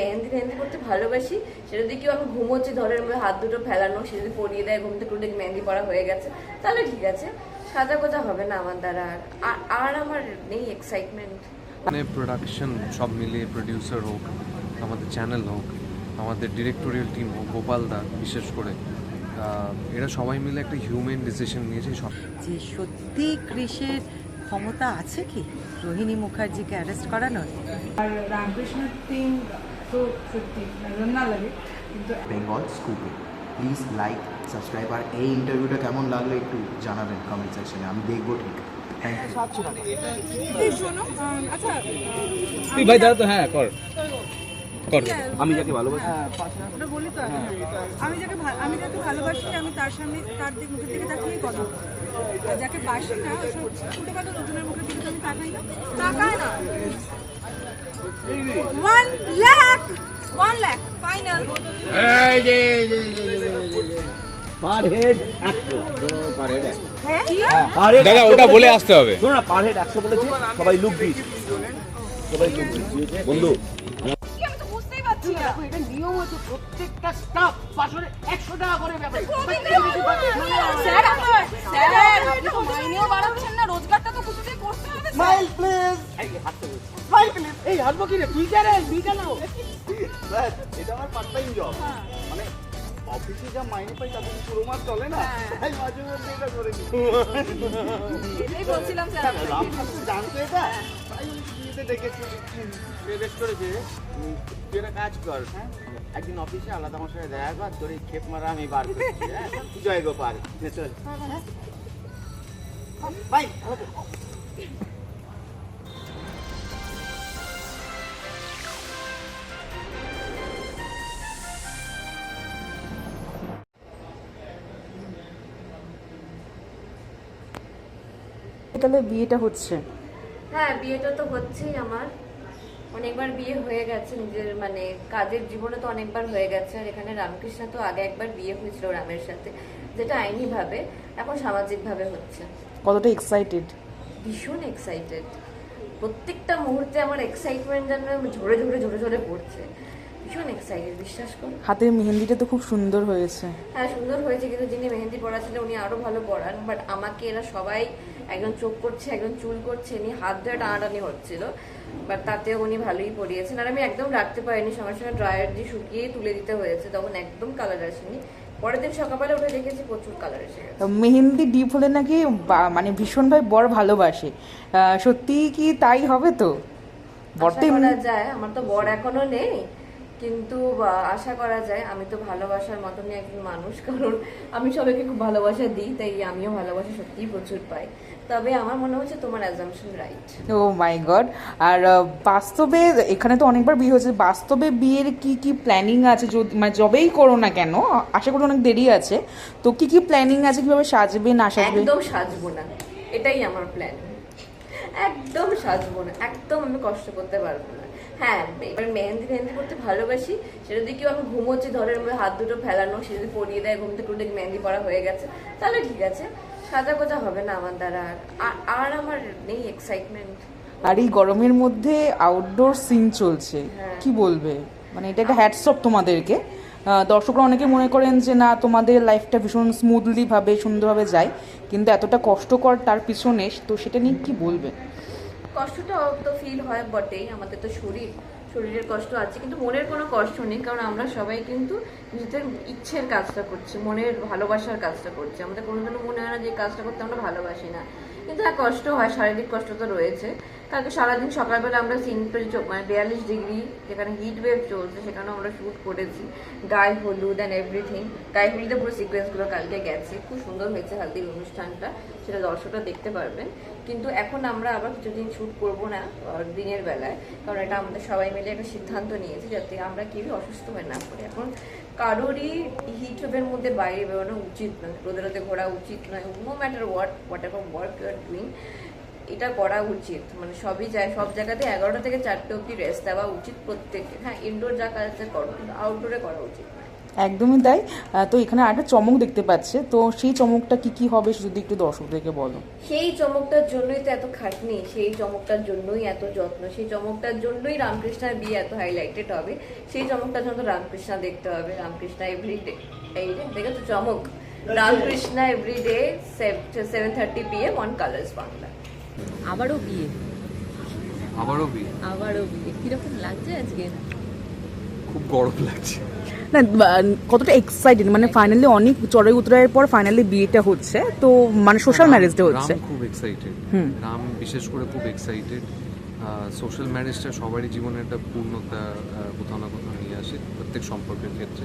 মেহেন্দি মেহেন্দি করতে ভালোবাসি সেটা যদি কেউ আমি ঘুমোচ্ছি ধরের মধ্যে হাত দুটো ফেলানো সে যদি পরিয়ে দেয় ঘুম থেকে উঠে মেহেন্দি পড়া হয়ে গেছে তাহলে ঠিক আছে। সাজা গোজা হবে না আমার দ্বারা আর। আর আমার নেই এক্সাইটমেন্ট মানে প্রোডাকশন সব মিলিয়ে প্রডিউসার হোক আমাদের চ্যানেল হোক আমাদের ডিরেক্টোরিয়াল টিম হোক গোপাল দা বিশেষ করে এরা সবাই মিলে একটা হিউম্যান ডিসিশন নিয়েছে সব যে সত্যি ক্রিসের ক্ষমতা আছে কি? রোহিণী মুখার্জিকে অ্যারেস্ট করানোর? আর রামকৃষ্ণ টিম তো সত্যি নজর লাগে কিন্তু বেঙ্গল স্কুপে প্লিজ লাইক সাবস্ক্রাইব আর এই ইন্টারভিউটা কেমন লাগল একটু জানাবেন কমেন্ট সেকশনে আমি দেখব ঠিক। থ্যাংক ইউ আচ্ছা তুই ভাই তো হ্যাঁ কর। কর। আমি যাকে ভালোবাসি। ওটা বলি তো? আমি যাকে আমি যাকে ভালোবাসি আমি তার সামনে তার দিক মুখের দিকে তাকিয়েই কথা যাকে বাসি না ওসব ছোটখাটো মুখের দিকে আমি তাকাই না। তাকাই না। One lakh one lakh final per head একশো। পার হেড হ্যাঁ পার হেড দাদা ওটা বলে আসতে হবে। শোনো না পার হেড একশো বলেছে সবাই লুক সবাই লুক বন্ধু এটা নিয়ম হচ্ছে প্রত্যেকটা স্টাফ পাশরে একশো টাকা করে ব্যাপার। মাইনেও বাড়াচ্ছেন না। রোজগারটা তো কিছুতেই করতে হবে স্মাইল প্লিজ। Smile please. এই হাসবো কি রে তুই কেন তুই কেন স্যার এটা আমার পার্ট টাইম জব মানে অফিসে যা মাইনে পাই তাতে পুরো মাস চলে না? তাই মাঝে মধ্যে এটা করে নি এটাই বলছিলাম স্যার জানতো এটা? তাই উনি বিয়েতে করেছে তুই একটা কাজ কর হ্যাঁ? একদিন অফিসে আলাদা আমার সাথে দেখা কর তোর এই খেপ মারা আমি বার করছি হ্যাঁ? জয় গোপাল। নে, চল। বাই তাহলে বিয়েটা হচ্ছে। হ্যাঁ বিয়েটা তো হচ্ছেই আমার। অনেকবার বিয়ে হয়ে গেছে নিজের মানে কাজের জীবনে তো অনেকবার হয়ে গেছে। আর এখানে রামকৃষ্ণ তো আগে একবার বিয়ে হয়েছিল রামের সাথে যেটা আইনিভাবে এখন সামাজিকভাবে হচ্ছে। কতটা এক্সাইটেড ভীষণ এক্সাইটেড প্রত্যেকটা মুহূর্তে আমার এক্সাইটমেন্ট যেন ঝরে ঝরে ঝরে ঝরে পড়ছে। ভীষণ এক্সাইটেড বিশ্বাস করুন হাতের মেহেন্দিটা তো খুব সুন্দর হয়েছে। হ্যাঁ সুন্দর হয়েছে কিন্তু যিনি মেহেন্দি পড়াচ্ছিলেন উনি আরও ভালো পড়ান বাট আমাকে এরা সবাই একজন চোখ করছে একজন চুল করছে উনি হাত ধরে টানাটানি হচ্ছিল। বাট তাতেও উনি ভালোই পড়িয়েছেন আর আমি একদম রাখতে পারিনি সঙ্গে সঙ্গে ড্রায়ার দিয়ে শুকিয়ে তুলে দিতে হয়েছে তখন একদম কালার আসেনি। পরের দিন সকালবেলা উঠে দেখেছি প্রচুর কালার এসে গেছে। মেহেন্দি ডিপ হলে নাকি মানে ভীষণভাবে বর ভালোবাসে। সত্যি কি তাই হবে তো? বর তো যায় আমার তো বর এখনও নেই। কিন্তু আশা করা যায় আমি তো ভালোবাসার মতনই একজন মানুষ কারণ আমি সবাইকে খুব ভালোবাসা দিই তাই আমিও ভালোবাসা সত্যিই প্রচুর পাই। তবে আমার মনে হচ্ছে তোমার assumption right oh my god আর বাস্তবে এখানে তো অনেকবার বিয়ে হয়েছে বাস্তবে বিয়ের কি কি প্ল্যানিং আছে? যদি মানে যবেই করো না কেন আশা করি অনেক দেরি আছে। তো কি কি প্ল্যানিং আছে? কীভাবে সাজবে না সাজবে? একদম সাজবো না। এটাই আমার প্ল্যান একদম সাজবো না। একদম আমি কষ্ট করতে পারব না। হ্যাঁ এবার মেহেন্দি মেহেন্দি করতে ভালোবাসি। সেটা যদি কেউ আমি ঘুমোচ্ছি ধরের মধ্যে হাত দুটো ফেলানো সে যদি পরিয়ে দেয় ঘুম থেকে উঠে মেহেন্দি পড়া হয়ে গেছে তাহলে ঠিক আছে। সাজা গোজা হবে না আমার দ্বারা। আর। আর আমার নেই এক্সাইটমেন্ট আর এই গরমের মধ্যে আউটডোর সিন চলছে হ্যাঁ। কি বলবে? মানে এটা একটা হ্যাটসঅপ তোমাদেরকে। দর্শকরা অনেকে মনে করেন যে না তোমাদের লাইফটা ভীষণ স্মুথলি ভাবে সুন্দরভাবে যায়। কিন্তু এতটা কষ্টকর তার পিছনে তো সেটা নিয়ে কি বলবে? কষ্টটা তো ফিল হয় বটেই, আমাদের তো শরীর, শরীরের কষ্ট আছে, কিন্তু মনের কোনো কষ্ট নেই, কারণ আমরা সবাই কিন্তু নিজেদের ইচ্ছের কাজটা করছি, মনের ভালোবাসার কাজটা করছি, আমাদের কোনোদিনও মনে হয় না যে কাজটা করতে আমরা ভালোবাসি না। কিন্তু হ্যাঁ কষ্ট হয়, শারীরিক কষ্ট তো রয়েছে। কারণ সারাদিন সকালবেলা আমরা সিনপল মানে বিয়াল্লিশ ডিগ্রি যেখানে হিট ওয়েভ চলছে, সেখানেও আমরা শ্যুট করেছি। গায়ে হলুদ অ্যান্ড এভরিথিং গায়ে হলুদে পুরো সিকোয়েন্সগুলো কালকে গেছে। খুব সুন্দর হয়েছে হালদির অনুষ্ঠানটা। সেটা দর্শকরা দেখতে পারবেন। কিন্তু এখন আমরা আবার কিছুদিন শ্যুট করব না দিনের বেলায়। কারণ এটা আমাদের সবাই মিলে একটা সিদ্ধান্ত নিয়েছি, যাতে আমরা কেউই অসুস্থ হয়ে না পড়ি। এখন কারোরই হিট ওয়েভের মধ্যে বাইরে বেরোনো উচিত নয়। রোদের রোদে ঘোরা উচিত নয়। No matter what whatever work you are doing এটা করা উচিত। মানে সবই যায়, সব জায়গাতে এগারোটা থেকে চারটে অবধি রেস্ট দেওয়া উচিত প্রত্যেককে। হ্যাঁ ইনডোর যা কাজ করো, কিন্তু আউটডোরে করা উচিত। একদমই তাই। আহ, তো এখানে আরেকটা চমক দেখতে পাচ্ছে। তো সেই চমকটা কি কি হবে যদি একটু দর্শকদেরকে বলো। সেই চমকটার জন্যই তো এত খাটনি সেই চমকটার জন্যই এত যত্ন সেই চমকটার জন্যই রামকৃষ্ণার বিয়ে এত হাইলাইটেড হবে। সেই চমকটার জন্য তো রামকৃষ্ণা দেখতে হবে। রামকৃষ্ণা এভরিডে এই দেখে তো চমক? Ramkrishna everyday seven thirty P M on Colors Bangla আবারও বিয়ে? আবারও বিয়ে। আবারও বিয়ে। কীরকম লাগছে আজকে? খুব গরম লাগছে। না কতটা এক্সাইটেড মানে ফাইনালি অনেক চড়াই উতরাইয়ের পর ফাইনালি বিয়েটা হচ্ছে তো মানে সোশ্যাল ম্যারেজটা হচ্ছে। খুব এক্সাইটেড। রাম বিশেষ করে খুব এক্সাইটেড সোশ্যাল ম্যারেজটা সবারই জীবনে একটা পূর্ণতা কোথাও না কোথাও নিয়ে আসে প্রত্যেক সম্পর্কের ক্ষেত্রে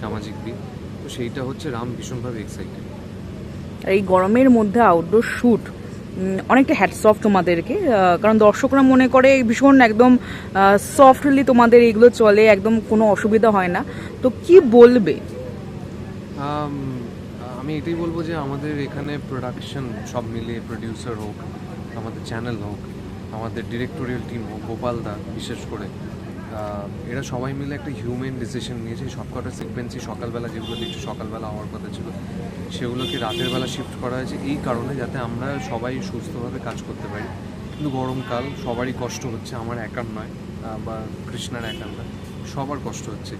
সামাজিক দিক। তো সেইটা হচ্ছে রাম ভীষণভাবে এক্সাইটেড এই গরমের মধ্যে আউটডোর শ্যুট অনেকটা হ্যাটস অফ তোমাদেরকে। কারণ দর্শকরা মনে করে ভীষণ একদম সফটলি তোমাদের এগুলো চলে, একদম কোনো অসুবিধা হয় না। তো কি বলবে? আমি এটাই বলব যে আমাদের এখানে প্রোডাকশন সব মিলিয়ে প্রডিউসার হোক, আমাদের চ্যানেল হোক, আমাদের ডিরেক্টোরিয়াল টিম হোক গোপালদা বিশেষ করে এরা সবাই মিলে একটা হিউম্যান ডিসিশন নিয়েছে। সবকটা সিকোয়েন্সই সকালবেলা যেগুলো দেখছি, সকালবেলা হওয়ার কথা ছিল, সেগুলোকে রাতের বেলা শিফট করা হয়েছে। এই কারণে যাতে আমরা সবাই সুস্থভাবে কাজ করতে পারি। কিন্তু গরমকাল, সবারই কষ্ট হচ্ছে, আমার একার নয় বা কৃষ্ণার একার নয়, সবার কষ্ট হচ্ছে।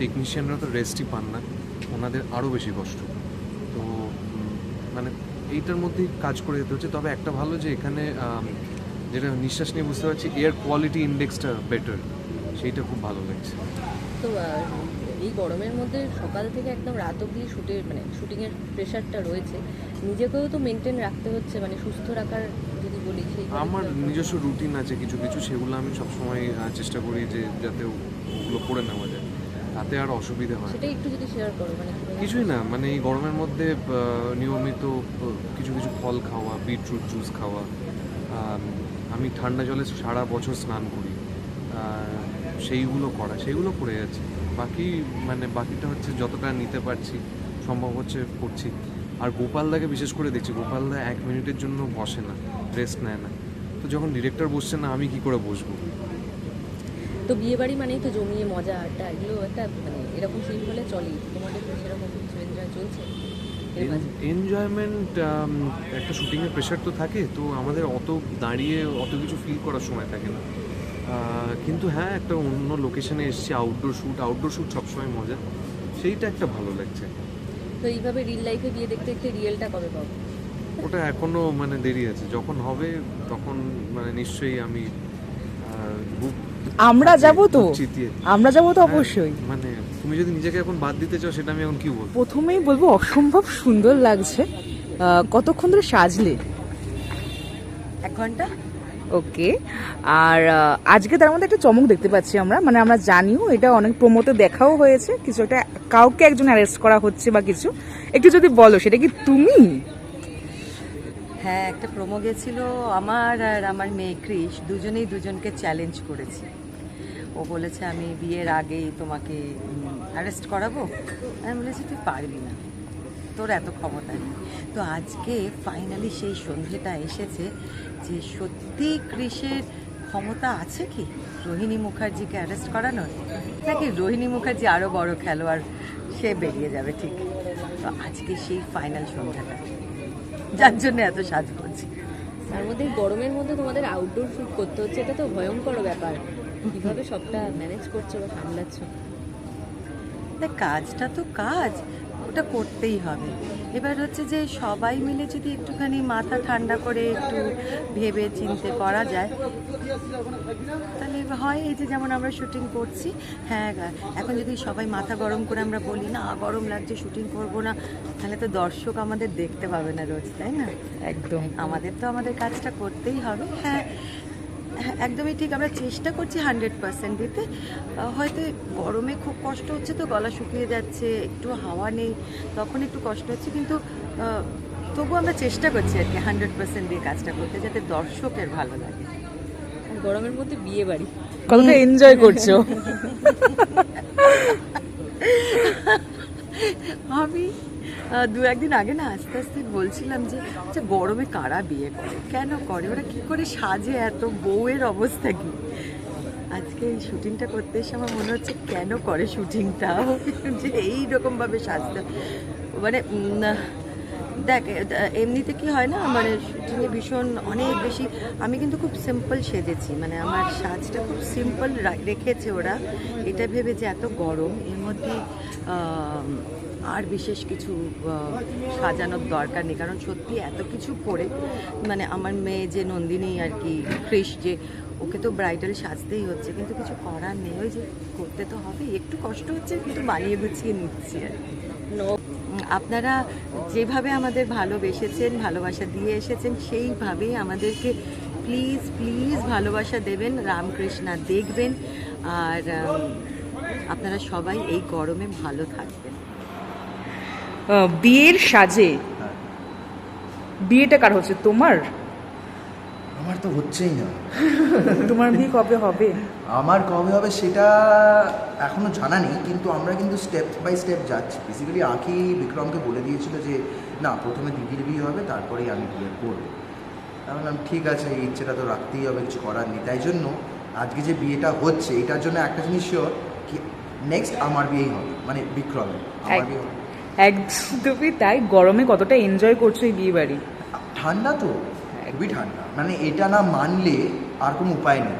টেকনিশিয়ানরা তো রেস্টই পান না, ওনাদের আরও বেশি কষ্ট। তো মানে এইটার মধ্যেই কাজ করে যেতে হচ্ছে। তবে একটা ভালো যে এখানে যেটা নিঃশ্বাস নিয়ে বুঝতে পারছি এয়ার কোয়ালিটি ইন্ডেক্সটা বেটার সেইটা খুব ভালো লাগছে। তো এই গরমের মধ্যে সকাল থেকে একদম রাত অবধি শুটের মানে শুটিংয়ের প্রেশারটা রয়েছে। নিজেকেও তো মেনটেন রাখতে হচ্ছে মানে সুস্থ রাখার যদি বলি সেই আমার নিজস্ব রুটিন আছে কিছু কিছু সেগুলো আমি সবসময় চেষ্টা করি যে যাতে ওগুলো করে নেওয়া যায়। তাতে আর অসুবিধা হয়। সেটা একটু যদি শেয়ার করো মানে কিছুই না মানে এই গরমের মধ্যে নিয়মিত কিছু কিছু ফল খাওয়া বিটরুট জুস খাওয়া আমি ঠান্ডা জলে সারা বছর স্নান করি। সেইগুলো করা সেইগুলো করে যাচ্ছি। বাকি মানে বাকিটা হচ্ছে যতটা নিতে পারছি সম্ভব হচ্ছে করছি। আর গোপালদাকে বিশেষ করে দেখছি গোপালদা এক মিনিটের জন্য বসে না রেস্ট নেয় না। তো যখন ডিরেক্টর বসছে না আমি কি করে বসবো? তো বিয়ে বাড়ি মানেই তো জমিয়ে মজা আড্ডা এগুলো একটা মানে এরকম হলে চলেই। তোমাদের সেরকম কিছু এনজয় চলছে? এনজয়মেন্ট একটা শুটিংয়ের প্রেশার তো থাকে তো আমাদের অত দাঁড়িয়ে অত কিছু ফিল করার সময় থাকে না। কিন্তু হ্যাঁ একটা অন্য লোকেশনে এসেছি আউটডোর শ্যুট আউটডোর শ্যুট সবসময় মজা। সেইটা একটা ভালো লাগছে। তো এইভাবে রিল লাইফে গিয়ে দেখতে দেখতে রিয়েলটা কবে পাবো? ওটা এখনও মানে দেরি আছে। যখন হবে তখন মানে নিশ্চয়ই আমি আমরা যাব তো। আমরা যাব তো হ্যাঁ, অবশ্যই। মানে তুমি যদি নিজেকে এখন বাদ দিতে চাও সেটা আমি এখন কি বলব? প্রথমেই বলব অসম্ভব সুন্দর লাগছে। কতক্ষণ ধরে সাজলে? এক ঘণ্টা? ওকে আর আজকে তার মধ্যে একটা চমক দেখতে পাচ্ছি আমরা। মানে আমরা জানিও, এটা অনেক প্রমোতে দেখাও হয়েছে। কিছু একটা কাউকে একজন অ্যারেস্ট করা হচ্ছে বা কিছু। একটু যদি বলো, সেটা কি তুমি? হ্যাঁ একটা প্রোমো গেছিল আমার আর আমার মেয়ে ক্রিস দুজনেই দুজনকে চ্যালেঞ্জ করেছি। ও বলেছে, আমি বিয়ের আগেই তোমাকে অ্যারেস্ট করাবো? আমি বলেছি, তুই পারবি না। তোর এত ক্ষমতা নেই। তো আজকে ফাইনালি সেই সন্ধেটা এসেছে যে সত্যি ক্রিসের ক্ষমতা আছে কি? রোহিণী মুখার্জিকে অ্যারেস্ট করানোর? নাকি রোহিণী মুখার্জি আরও বড় খেলোয়াড় সে বেরিয়ে যাবে ঠিক? তো আজকে সেই ফাইনাল সন্ধ্যাটা। যার জন্য এত সাজ করছি। তার মধ্যে গরমের মধ্যে তোমাদের আউটডোর শুট করতে হচ্ছে এটা তো ভয়ঙ্কর ব্যাপার। কীভাবে সবটা ম্যানেজ করছ বা সামলাচ্ছ? দেখ কাজটা তো কাজ। ওটা করতেই হবে। এবার হচ্ছে যে সবাই মিলে যদি একটুখানি মাথা ঠান্ডা করে একটু ভেবে চিনতে করা যায় তাহলে হয় এই যে যেমন আমরা শুটিং করছি হ্যাঁ এখন যদি সবাই মাথা গরম করে আমরা বলি না গরম লাগছে শুটিং করব না তাহলে তো দর্শক আমাদের দেখতে পাবে না রোজ তাই না? একদম। আমাদের তো আমাদের কাজটা করতেই হবে হ্যাঁ, একদমই ঠিক আমরা চেষ্টা করছি হান্ড্রেড পার্সেন্ট দিতে। হয়তো গরমে খুব কষ্ট হচ্ছে তো গলা শুকিয়ে যাচ্ছে একটু হাওয়া নেই তখন একটু কষ্ট হচ্ছে কিন্তু তবু আমরা চেষ্টা করছি আর কি হান্ড্রেড পার্সেন্ট দিয়ে কাজটা করতে যাতে দর্শকের ভালো লাগে। গরমের মধ্যে বিয়ে বাড়ি। কতটা এনজয় করছ? আমি দু একদিন আগে না আস্তে আস্তে বলছিলাম যে আচ্ছা গরমে কারা বিয়ে করে? কেন করে? ওরা কি করে সাজে এত বউয়ের অবস্থা কি? আজকে এই শুটিংটা করতে এসে আমার মনে হচ্ছে, কেন করে শুটিংটা? যে এই রকমভাবে সাজতে। মানে দেখ, এমনিতে কি হয় না মানে শুটিংয়ে ভীষণ অনেক বেশি, আমি কিন্তু খুব সিম্পল সেজেছি। মানে আমার সাজটা খুব সিম্পল রেখেছে ওরা। এটা ভেবে যে এত গরম, এর মধ্যে আর বিশেষ কিছু সাজানোর দরকার নেই। কারণ সত্যি এত কিছু পরে মানে আমার মেয়ে যে নন্দিনী আর কি ক্রিস যে ওকে তো ব্রাইডাল সাজতেই হচ্ছে কিন্তু কিছু করার নেই। ওই যে করতে তো হবে একটু কষ্ট হচ্ছে কিন্তু বানিয়ে গুছিয়ে নিচ্ছি আর আপনারা যেভাবে আমাদের ভালোবেসেছেন ভালোবাসা দিয়ে এসেছেন সেইভাবেই আমাদেরকে প্লিজ প্লিজ ভালোবাসা দেবেন রামকৃষ্ণা দেখবেন। আর আপনারা সবাই এই গরমে ভালো থাকবেন। বিয়ের সাজে হ্যাঁ। বিয়েটা কার হচ্ছে তোমার? আমার তো হচ্ছেই না। তোমার বিয়ে কবে হবে? আমার কবে হবে সেটা এখনও জানা নেই কিন্তু আমরা কিন্তু স্টেপ বাই স্টেপ যাচ্ছি। বেসিক্যালি আঁকি বিক্রমকে বলে দিয়েছিল যে না প্রথমে দিদির বিয়ে হবে তারপরেই আমি বিয়ে করব। আমি বললাম ঠিক আছে এই ইচ্ছেটা তো রাখতেই হবে কিছু করার নেই। তাই জন্য আজকে যে বিয়েটা হচ্ছে এটার জন্য একটা জিনিস শিওর কি নেক্সট আমার বিয়েই হবে মানে বিক্রমের। আমার বিয়ে হবে। একদমই তাই। গরমে কতটা এনজয় করছ এই বিয়ে বাড়ি? ঠান্ডা তো খুবই ঠান্ডা। মানে এটা না মানলে আর কোনো উপায় নেই।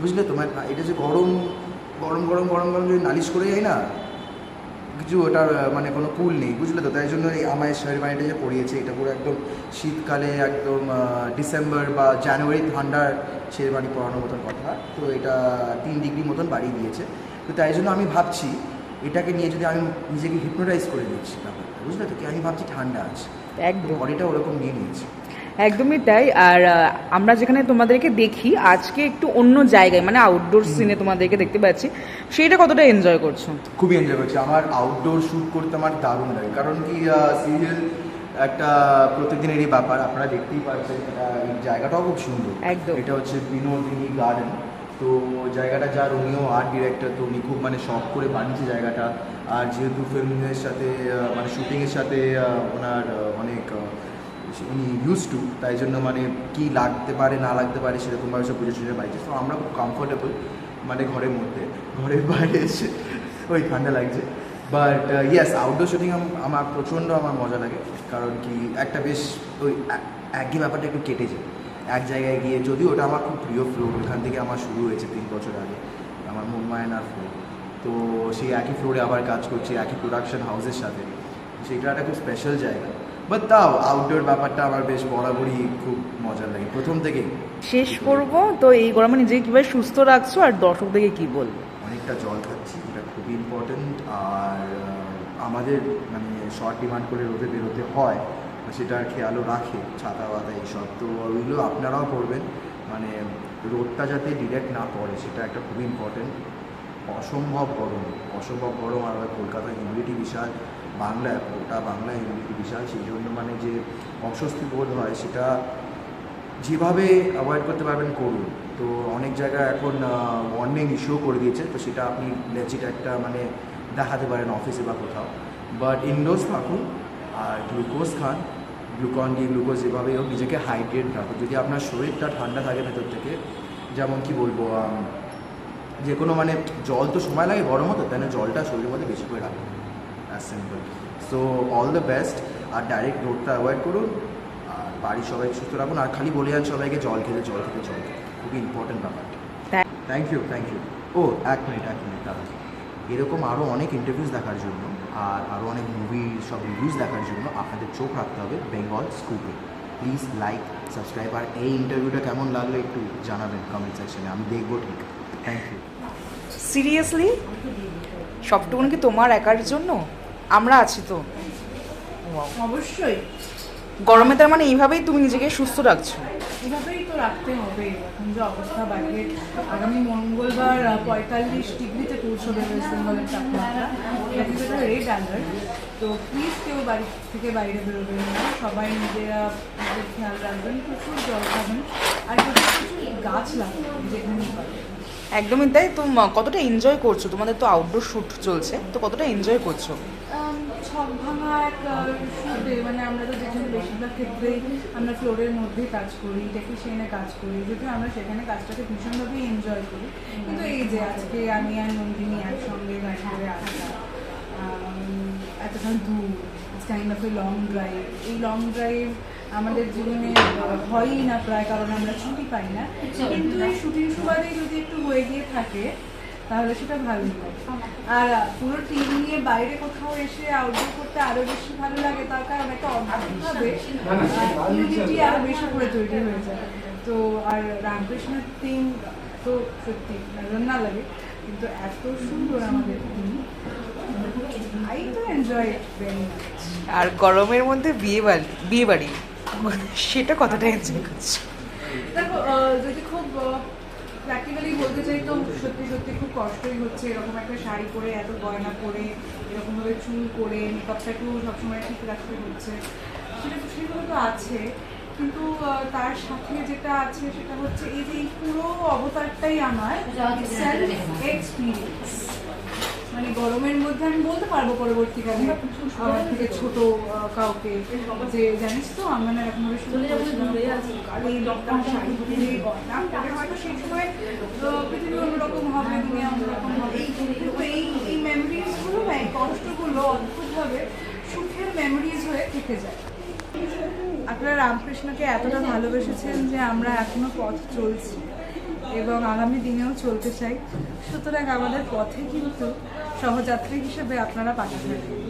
বুঝলে তো? মানে এটা যে গরম গরম গরম গরম গরম যদি নালিশ করে যায় না কিছু ওটার মানে কোনো কুল নেই। বুঝলে তো? তাই জন্য এই আমার শেরবানিটা যে পড়িয়েছে এটা পুরো একদম শীতকালে একদম ডিসেম্বর বা জানুয়ারি ঠান্ডার শেরবানি পরানোর মতন কথা। তো এটা তিন ডিগ্রি মতন বাড়িয়ে দিয়েছে। তো তাই জন্য আমি ভাবছি এটাকে নিয়ে যদি আমি নিজেকে হিপনোটাইজ করে নিচ্ছি ব্যাপারটা বুঝলে তো? কি আমি ভাবছি ঠান্ডা আছে? একদম। বডিটা ওরকম নিয়ে নিয়েছি। একদমই তাই। আর আমরা যেখানে তোমাদেরকে দেখি আজকে একটু অন্য জায়গায় মানে আউটডোর সিনে তোমাদেরকে দেখতে পাচ্ছি সেটা কতটা এনজয় করছ? খুবই এনজয় করছি। আমার আউটডোর শ্যুট করতে আমার দারুণ লাগে। কারণ কি সিরিয়াল একটা প্রতিদিনেরই ব্যাপার আপনারা দেখতেই পাচ্ছেন এটা জায়গাটাও খুব সুন্দর। একদম। এটা হচ্ছে বিনোদিনী গার্ডেন তো জায়গাটা যার উনিও আর্ট ডিরেক্টর তো উনি খুব মানে শখ করে বানিয়েছে জায়গাটা। আর যেহেতু ফিল্মের সাথে মানে শুটিংয়ের সাথে ওনার অনেক উনি ইউজ টু তাই জন্য মানে কি লাগতে পারে, না লাগতে পারে সেরকমভাবে সব বুঝে সুঝে পাইছে। তো আমরা খুব কমফোর্টেবল মানে ঘরের মধ্যে, ঘরের বাইরে এসে, ওই ঠান্ডা লাগছে। বাট ইয়েস আউটডোর শুটিং আমার প্রচণ্ড আমার মজা লাগে। কারণ কি একটা বেশ, ওই একই ব্যাপারটা একটু কেটে যায়। এক জায়গায় গিয়ে যদিও ওটা আমার খুব প্রিয় ফ্লোর ওখান থেকে আমার শুরু হয়েছে তিন বছর আগে। আমার মনমায়নার ফ্লোর তো সেই একই ফ্লোরে আবার কাজ করছি একই প্রোডাকশন হাউসের সাথে। সেটা একটা খুব স্পেশাল জায়গা। বাট তাও আউটডোর ব্যাপারটা আমার বেশ বরাবরই খুব মজার লাগে। প্রথম থেকেই। শেষ করব। তো এই গরমে নিজেকে কীভাবে সুস্থ রাখছো আর দর্শকদেরকে কি বলব? অনেকটা জল খাচ্ছি এটা খুবই ইম্পর্ট্যান্ট আর আমাদের মানে শর্ট ডিমান্ড করে রোদে বেরোতে হয়। সেটার খেয়ালও রাখে, ছাতা বাতা এইসব। তো ওইগুলো আপনারাও করবেন। মানে রোদটা যাতে ডিরেক্ট না পড়ে, সেটা একটা খুবই ইম্পর্ট্যান্ট অসম্ভব গরম অসম্ভব গরম। আর ওই কলকাতার হিউমিডিটি বিশাল বাংলায় ওটা বাংলায় হিউমিডিটি বিশাল। সেই জন্য মানে যে অস্বস্তি বোধ হয়, সেটা যেভাবে অ্যাভয়েড করতে পারবেন, করুন। তো অনেক জায়গায় এখন ওয়ার্নিং ইস্যুও করে দিয়েছে। তো সেটা আপনি লেজিট একটা মানে দেখাতে পারেন অফিসে বা কোথাও। বাট ইনডোর্স থাকুন, আর গ্লুকোজ খান। গ্লুকন ডি গ্লুকোজ যেভাবেই হোক নিজেকে হাইড্রেট রাখুন যদি আপনার শরীরটা ঠান্ডা থাকে ভেতর থেকে যেমন কি বলব যে কোনো মানে জল তো সময় লাগে গরম হতো তাই না জলটা শরীরের মধ্যে বেশি করে রাখুন as simple so all the best R direct রোডটা অ্যাভয়েড করুন আর বাড়ির সবাইকে সুস্থ রাখুন আর খালি বলে যান সবাইকে জল খেতে জল খেতে জল খেতে। খুবই ইম্পর্টেন্ট ব্যাপারটা। Thank- thank you thank you ও এক মিনিট এক মিনিট দাদা। এরকম আরও অনেক ইন্টারভিউস দেখার জন্য আর আরও অনেক মুভি সব রিভিউস দেখার জন্য আপনাদের চোখ রাখতে হবে বেঙ্গল স্কুপে প্লিজ লাইক সাবস্ক্রাইব আর এই ইন্টারভিউটা কেমন লাগল একটু জানাবেন কমেন্ট সেকশনে আমি দেখব ঠিক। থ্যাংক ইউ সিরিয়াসলি সবটুকুন কি তোমার একার জন্য? আমরা আছি তো। অবশ্যই। গরমে তার মানে এইভাবেই তুমি নিজেকে সুস্থ রাখছো। এভাবেই তো রাখতে হবে এখন যে অবস্থা বাইরে। আগামী মঙ্গলবার পঁয়তাল্লিশ ডিগ্রিতে পৌঁছবে ওয়েস্ট বেঙ্গলের তাপমাত্রা। রেড অ্যালার্ট তো প্লিজ কেউ বাড়ি থেকে বাইরে বেরোবেন না। সবাই নিজেরা খেয়াল রাখবেন, প্রচুর জল খাবেন। আর প্রচুর গাছ লাগাবেন যেখানেই পাবেন একদমই তাই। তো কতটা এনজয় করছ? তোমাদের তো আউটডোর শ্যুট চলছে। তো কতটা এনজয় করছ? আম, ভাঙা এক শুটে মানে আমরা তো যেখানে বেশিরভাগ ক্ষেত্রেই আমরা ফ্লোরের মধ্যেই কাজ করি টেকনিশিয়ানে কাজ করি যদিও আমরা সেখানে কাজটাকে ভীষণভাবেই এনজয় করি। কিন্তু এই যে আজকে আমি আর নন্দিনী একসঙ্গে গাড়ি করে আসা এতটা দূর kind of a long drive এই লং ড্রাইভ আমাদের জীবনে হয়ই না প্রায় কারণ আমরা ছুটি পাই না। কিন্তু এই শুটিং সুবাদে যদি একটু হয়ে গিয়ে থাকে তাহলে সেটা ভালো লাগে আর পুরো টিম নিয়ে বাইরে কোথাও এসে আউটডোর করতে আরও বেশি ভালো লাগে তার কারণ একটা অদ্ভুতভাবে ইউনিটি আরও বেশি করে তৈরি হয়ে যায়। তো আর রামকৃষ্ণের টিম তো সত্যি না লাগে কিন্তু এত সুন্দর আমাদের টিম আই তো এনজয় ভেরি আর গরমের মধ্যে বিয়ে বাড়ি বিয়ে বাড়ি সেটা কতটা এনজয় করছ? দেখো যদি খুব প্র্যাকটিক্যালি বলতে চাই তো সত্যি সত্যি খুব কষ্টই হচ্ছে। এরকম একটা শাড়ি পরে এত গয়না পরে এরকমভাবে চুল করে মেকআপটাকেও সবসময় ঠিক রাখতে হচ্ছে। সেটা তো সেগুলো তো আছে কিন্তু তার সাথে যেটা আছে সেটা হচ্ছে এই যে এই পুরো অবতারটাই আমার এক্সপিরিয়েন্স মানে গরমের মধ্যে আমি বলতে পারব পরবর্তীকালে আমার থেকে ছোট কাউকে যে জানিস তো আমরা না এরকম ভাবে শুরু করেছিলাম আর এই লকডাউন শাড়ি পরে গয়না পরে হয়তো সেই সময় আহ, পৃথিবী অন্যরকম হবে অন্যরকম হবে কিন্তু এই এই মেমোরিজগুলো না, এই কষ্টগুলো অদ্ভুতভাবে সুখের মেমোরিজ হয়ে থেকে যায়। আপনারা রামকৃষ্ণকে এতটা ভালোবেসেছেন যে আমরা এখনও পথ চলছি এবং আগামী দিনেও চলতে চাই। সুতরাং আমাদের পথে কিন্তু সহযাত্রী হিসেবে আপনারা পাঠিয়ে থাকবেন